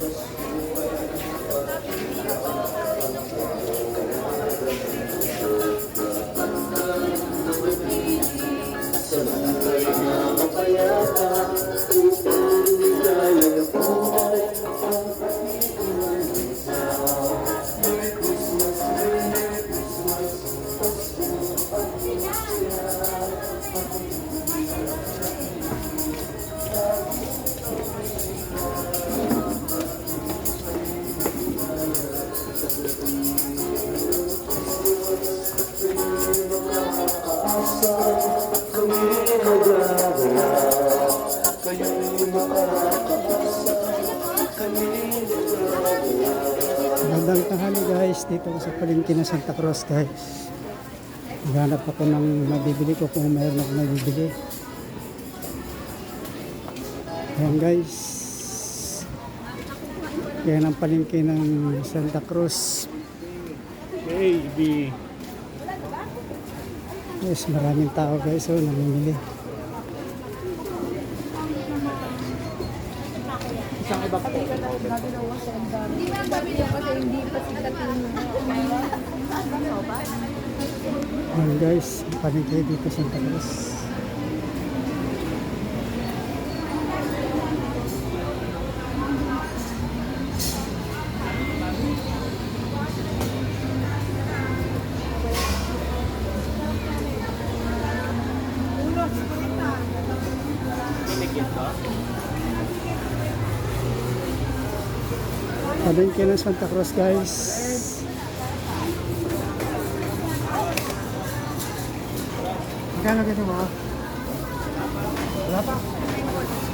Thank you. Magandang tanghali guys, dito sa palengke ng Santa Cruz guys. Naghanap ako ng mabibili ko kung mayroon ako mabibili. Ayan guys. Yan ang palengke ng Santa Cruz. Baby. Yes, maraming tao guys, so namimili. Isang iba pa po. Hindi mo sabi niya kasi hindi pa sikat yung Ayan guys, palengke dito sa Santa Palengke ng Santa Cruz guys. Magkano ganito mo? Wala pa.